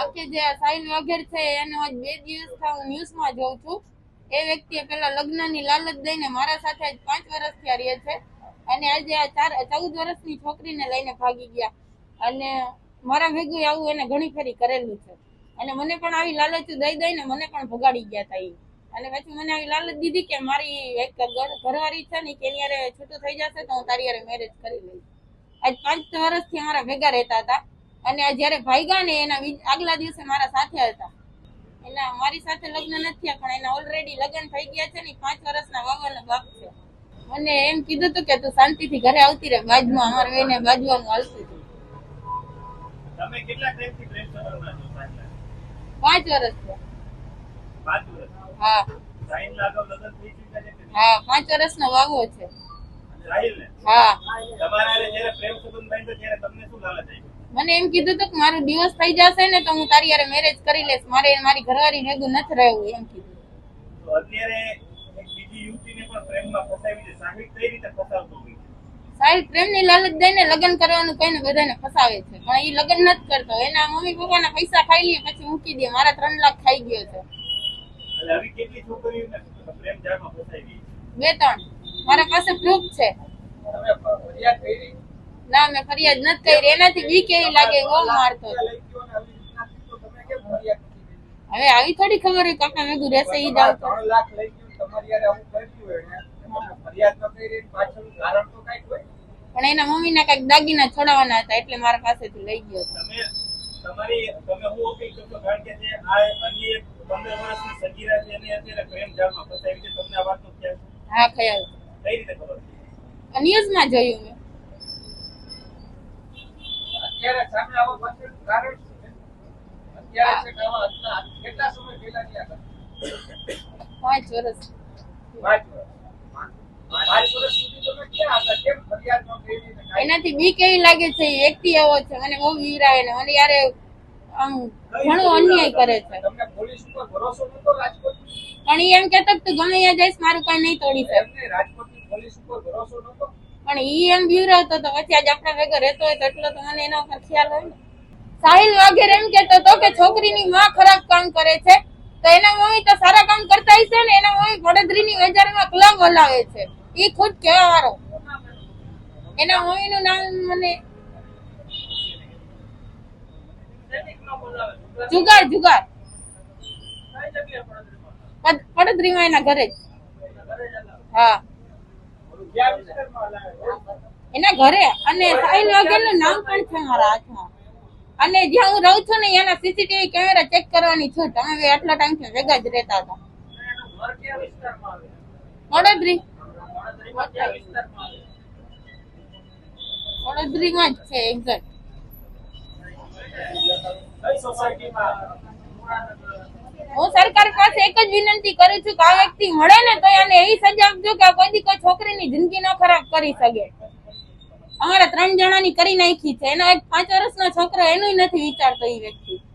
આખી જે સાઈન વગેરે છે, એનો આજ બે દિવસથી હું ન્યૂઝમાં જોઉં છું. એ વ્યક્તિએ પેલા લગ્નની લાલચ દઈને મારા સાથે આજ પાંચ વર્ષથી આ રહે છે. અને આજે આ ચાર ચૌદ વર્ષની છોકરીને લઈને ભાગી ગયા. અને મારા ભેગું આવું એને ઘણી ફેરી કરેલું છે. અને મને પણ આવી લાલચ દઈ દઈને મને પણ ભગાડી ગયા હતા એ અને પછી મને આવી લાલચ દીધી કે મારી એક ઘરવાળી છે ને, કે એની છૂટું થઈ જશે તો હું તારી મેરેજ કરી લઈશ. આજ પાંચ વર્ષથી અમારા ભેગા રહેતા હતા. અને આ જ્યારે ભાગ્યા ને એના આગલા દિવસે મારા સાથે હતા. એના મારી સાથે લગ્ન નથી પણ એના ઓલરેડી લગ્ન થઈ ગયા છે ને પાંચ વર્ષના વાવાનો બાપ છે. મને એમ કીધું હતું કે તું શાંતિથી ઘરે આવતી રહે બાજુમાં અમારે એને બાજવાનું હાલતું હતું. તમે કેટલા ટાઈમથી પ્રેમ સંબંધમાં છો પાંચ વર્ષ. પાંચ વર્ષ? હા. લગ્ન થઈ ચૂક્યા છે હા પાંચ વર્ષનો વાવો છે? હા. તમારા જ્યારે પ્રેમ સંબંધ બાંધ્યો ત્યારે તમને શું લાલચ આવી? મને એમ કીધું હતું કે મારું દિવસ થઈ જશે ને તો હું તારી હારે મેરેજ કરી લઈશ. મારે મારી ઘરવાળી ભેગું નથી રહેવું એમ કીધું. અત્યારે બીજી યુવતીને પણ પ્રેમમાં ફસાવી છે. સાહિલ કઈ રીતે ફસાવતો હોય સાહેબ પ્રેમની લાલચ દઈને લગ્ન કરવાનું કહીને બધાને ફસાવે છે. પણ એ લગ્ન નથી કરતો. એના મમ્મી પપ્પાના પૈસા ખાઈ લે પછી મૂકી દે. મારા ત્રણ લાખ ખાઈ ગયો છે. એટલે આવી કેટલી છોકરીઓને પ્રેમ જાળમાં ફસાવી છે? બે ત્રણ. મારા પાસે પ્રૂફ છે. તમે ફરિયાદ? ના નથી કરી એનાથી બી કેવી લાગે બહુ મારતો ને? હવે આવી થોડી ખબર હોય, કાકા ભેગું રહેશે ઈ જ ન તો પણ એના મમ્મીના કંઈક દાગીના છોડાવવાના હતા, એટલે મારા પાસેથી લઈ ગયો તમે તમારી તમે ન્યૂઝમાં જોયું મેં અત્યારે સામે આવવા પાછળનું કારણ શું છે? અત્યારે છે કે આવા કેટલા સમય પહેલાની આ પાંચ વર્ષ. પાંચ વર્ષ. પાંચ વર્ષ સુધી તમે ક્યાં હતા? કેમ ફરિયાદ ન કરી ને કાંઈ? એનાથી બી કેવી લાગે છે? એ આવો છે મને બહુ વીરાય ને મને યારે આમ ઘણો અન્યાય કરે છે. પણ એમ કેતો તું ગમે ત્યાં જઈશ મારું કઈ નહીં તોડી શકે. રાજકોટની પોલીસ ઉપર ભરોસો નતો પણ ઈ એમ બીવરાવતો તો પછી આજ આપણા ભેગો રહેતો હોય તો એટલો તો મને એના ઉપર ખ્યાલ હોય ને. સાહિલ વાઘેર એમ કેતો તો કે છોકરીની માં ખરાબ કામ કરે છે તો એના મમ્મી તો સારા કામ કરતા હશે ને એના મમ્મી વડોદરીની વેચારીમાં ક્લબ હલાવે છે. ઈ ખુદ કહેવા વાળો એના મમ્મીનું નામ મને જુગાર જુગાર. પડદરીમાં એના ઘરે જ. હા? એના ઘરે અને સાહિલ વગેરેનું નામ પણ છે મારા હાથમાં અને જ્યાં હું રહું છું ને એના સીસીટીવી કેમેરા ચેક કરવાની છું તમે આટલા ટાઈમથી ભેગા જ રહેતા હતા? વડોદરી? વડોદરીમાં જ છે એક્ઝેક્ટ સોસાયટીમાં હું સરકાર પાસે એક જ વિનંતી કરું છું કે આ વ્યક્તિ મળે ને તો એને એવી સજા આપજો કે કોઈ કોઈ છોકરીની જિંદગી ન ખરાબ કરી શકે. અમારા ત્રણ જણાની કરી નાખી છે. એનો એક પાંચ વર્ષનો છોકરો એનું નથી વિચારતો એ વ્યક્તિ.